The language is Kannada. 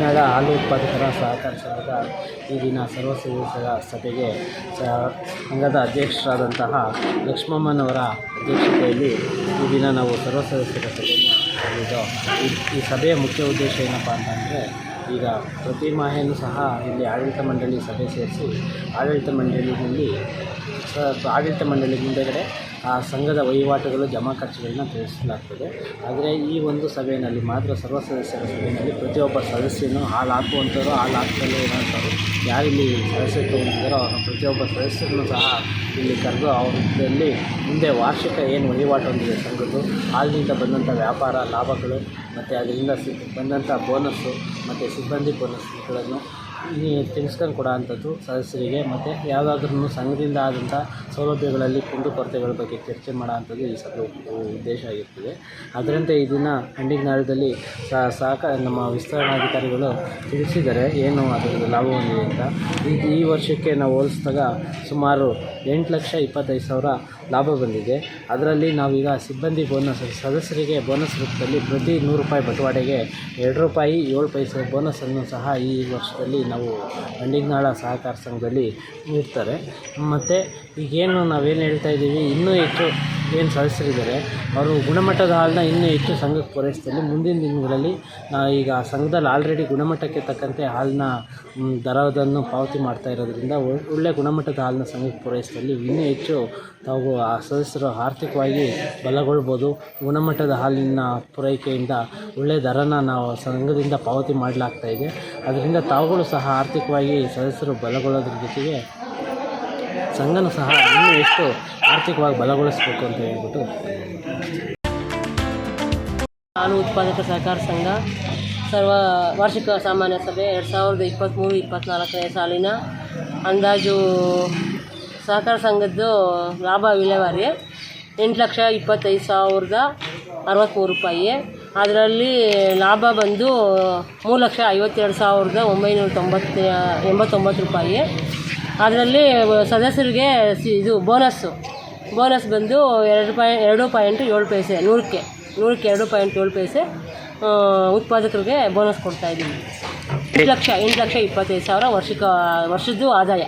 ಹಾಲು ಉತ್ಪಾದಕರ ಸಹಕಾರ ಸಂಘದ ಈ ದಿನ ಸರ್ವ ಸದಸ್ಯರ ಸಭೆಗೆ ಸಂಘದ ಅಧ್ಯಕ್ಷರಾದಂತಹ ಲಕ್ಷ್ಮಮ್ಮನವರ ಅಧ್ಯಕ್ಷತೆಯಲ್ಲಿ ಈ ದಿನ ನಾವು ಸರ್ವ ಸದಸ್ಯರ ಸಭೆಯನ್ನು ಕರೆದಿದ್ದು ಈ ಸಭೆಯ ಮುಖ್ಯ ಉದ್ದೇಶ ಏನಪ್ಪ ಅಂತಂದರೆ ಈಗ ಪ್ರತಿ ಮಾಹೆಯೂ ಸಹ ಇಲ್ಲಿ ಆಡಳಿತ ಮಂಡಳಿ ಸಭೆ ಸೇರಿಸಿ ಆಡಳಿತ ಮಂಡಳಿಯಲ್ಲಿ ಆಡಳಿತ ಮಂಡಳಿ ಮುಂದೆಗಡೆ ಆ ಸಂಘದ ವಹಿವಾಟುಗಳು, ಜಮಾ ಖರ್ಚುಗಳನ್ನ ತಿಳಿಸಲಾಗ್ತದೆ. ಆದರೆ ಈ ಒಂದು ಸಭೆಯಲ್ಲಿ ಮಾತ್ರ ಸರ್ವ ಸದಸ್ಯರ ಸಭೆಯಲ್ಲಿ ಪ್ರತಿಯೊಬ್ಬ ಸದಸ್ಯನು ಹಾಲು ಹಾಕುವಂಥವ್ರು, ಹಾಲು ಹಾಕಲು ಇರೋಂಥವ್ರು ಯಾರಿಲ್ಲಿ ಸದಸ್ಯತ್ವ ಹೊಂದಿದ್ದಾರೋ ಅವರ ಪ್ರತಿಯೊಬ್ಬ ಸದಸ್ಯರನ್ನು ಸಹ ಇಲ್ಲಿ ಕರೆದು ಅವರಲ್ಲಿ ಮುಂದೆ ವಾರ್ಷಿಕ ಏನು ವಹಿವಾಟು ಹೊಂದಿದೆ ಸಂಘದ್ದು, ಹಾಲಿನಿಂದ ಬಂದಂಥ ವ್ಯಾಪಾರ ಲಾಭಗಳು, ಮತ್ತು ಅದರಿಂದ ಸಿ, ಬಂದಂಥ ಬೋನಸ್ಸು, ಮತ್ತು ಸಿಬ್ಬಂದಿ ಬೋನಸ್ಗಳನ್ನು ತಿಳಿಸ್ಕೊಂಡು ಕೊಡೋ ಅಂಥದ್ದು ಸದಸ್ಯರಿಗೆ ಮತ್ತು ಯಾವುದಾದ್ರೂ ಸಂಘದಿಂದ ಆದಂಥ ಸೌಲಭ್ಯಗಳಲ್ಲಿ ಕುಂದುಕೊರತೆಗಳ ಬಗ್ಗೆ ಚರ್ಚೆ ಮಾಡೋ ಅಂಥದ್ದು ಈ ಸಭೆ ಉದ್ದೇಶ ಆಗಿರ್ತದೆ. ಅದರಂತೆ ಈ ದಿನ ಹಂಡಿಗೆ ನಾಳದಲ್ಲಿ ಸಹಕಾರ ನಮ್ಮ ವಿಸ್ತರಣಾಧಿಕಾರಿಗಳು ತಿಳಿಸಿದರೆ ಏನು ಅದರದ್ದು ಲಾಭ ಹೊಂದಿದೆ ಅಂತ. ಈ ಈ ವರ್ಷಕ್ಕೆ ನಾವು ಹೋಲಿಸಿದಾಗ ಸುಮಾರು ಎಂಟು ಲಕ್ಷ ಇಪ್ಪತ್ತೈದು ಸಾವಿರ ಲಾಭ ಬಂದಿದೆ. ಅದರಲ್ಲಿ ನಾವೀಗ ಸಿಬ್ಬಂದಿ ಬೋನಸ್ ಸದಸ್ಯರಿಗೆ ಬೋನಸ್ ರೂಪದಲ್ಲಿ ಪ್ರತಿ ನೂರು ರೂಪಾಯಿ ಬಟವಾಡೆಗೆ ಎರಡು ರೂಪಾಯಿ ಏಳು ಪೈಸೆ ಬೋನಸನ್ನು ಸಹ ಈ ವರ್ಷದಲ್ಲಿ ನಾವು ಹಂಡಿಗ್ನಾಳ ಸಹಕಾರ ಸಂಘದಲ್ಲಿ ನೀಡ್ತಾರೆ. ಮತ್ತು ಈಗೇನು ನಾವೇನು ಹೇಳ್ತಾ ಇದ್ದೀವಿ ಇನ್ನೂ ಹೆಚ್ಚು ಏನು ಸದಸ್ಯರಿದ್ದಾರೆ, ಅವರು ಗುಣಮಟ್ಟದ ಹಾಲನ್ನ ಇನ್ನೂ ಹೆಚ್ಚು ಸಂಘಕ್ಕೆ ಪೂರೈಸಿದಲ್ಲಿ ಮುಂದಿನ ದಿನಗಳಲ್ಲಿ ಈಗ ಸಂಘದಲ್ಲಿ ಆಲ್ರೆಡಿ ಗುಣಮಟ್ಟಕ್ಕೆ ತಕ್ಕಂತೆ ಹಾಲನ್ನ ದರವನ್ನು ಪಾವತಿ ಮಾಡ್ತಾ ಇರೋದ್ರಿಂದ ಒ- ಒಳ್ಳೆ ಗುಣಮಟ್ಟದ ಹಾಲನ್ನ ಸಂಘಕ್ಕೆ ಪೂರೈಸಿದಲ್ಲಿ ಇನ್ನೂ ಹೆಚ್ಚು ತಾವು ಆ ಸದಸ್ಯರು ಆರ್ಥಿಕವಾಗಿ ಬಲಗೊಳ್ಬೋದು. ಗುಣಮಟ್ಟದ ಹಾಲಿನ ಪೂರೈಕೆಯಿಂದ ಒಳ್ಳೆಯ ದರನ ನಾವು ಸಂಘದಿಂದ ಪಾವತಿ ಮಾಡಲಾಗ್ತಾ ಇದೆ. ಅದರಿಂದ ತಾವುಗಳು ಸಹ ಆರ್ಥಿಕವಾಗಿ ಸದಸ್ಯರು ಬಲಗೊಳ್ಳೋದ್ರ ಜೊತೆಗೆ ಸಂಘನೂ ಸಹ ಇನ್ನೂ ಎಷ್ಟು ಆರ್ಥಿಕವಾಗಿ ಬಲಗೊಳಿಸಬೇಕು ಅಂತ ಹೇಳ್ಬಿಟ್ಟು ಹಾಲು ಉತ್ಪಾದಕ ಸಹಕಾರ ಸಂಘ. ಸರ್ವ ವಾರ್ಷಿಕ ಸಾಮಾನ್ಯ ಸಭೆ ಎರಡು ಸಾವಿರದ ಇಪ್ಪತ್ತ್ಮೂರು ಇಪ್ಪತ್ತ್ನಾಲ್ಕನೇ ಸಾಲಿನ ಅಂದಾಜು ಸಹಕಾರ ಸಂಘದ್ದು ಲಾಭ ವಿಲೇವಾರಿ ಎಂಟು ಲಕ್ಷ ಇಪ್ಪತ್ತೈದು ಸಾವಿರದ ಅರವತ್ತ್ಮೂರು ರೂಪಾಯಿ. ಅದರಲ್ಲಿ ಲಾಭ ಬಂದು ಮೂರು ಲಕ್ಷ ಐವತ್ತೆರಡು ಸಾವಿರದ ಒಂಬೈನೂರ ತೊಂಬತ್ತ, ಎಂಬತ್ತೊಂಬತ್ತು ರೂಪಾಯಿ. ಅದರಲ್ಲಿ ಸದಸ್ಯರಿಗೆ ಸಿ ಇದು ಬೋನಸ್ಸು. ಬೋನಸ್ ಬಂದು ಎರಡು ಪಾಯ್ ಎರಡು ಪಾಯಿಂಟ್ ಏಳು ಪೈಸೆ, ನೂರಕ್ಕೆ. ನೂರಕ್ಕೆ ಎರಡು ಪಾಯಿಂಟ್ ಏಳು ಪೈಸೆ ಉತ್ಪಾದಕರಿಗೆ ಬೋನಸ್ ಕೊಡ್ತಾ ಇದ್ದೀವಿ. ಎಂಟು ಲಕ್ಷ ಎಂಟು ಲಕ್ಷ ಇಪ್ಪತ್ತೈದು ಸಾವಿರ ವರ್ಷಕ್ಕೆ ವರ್ಷದ್ದು ಆದಾಯ.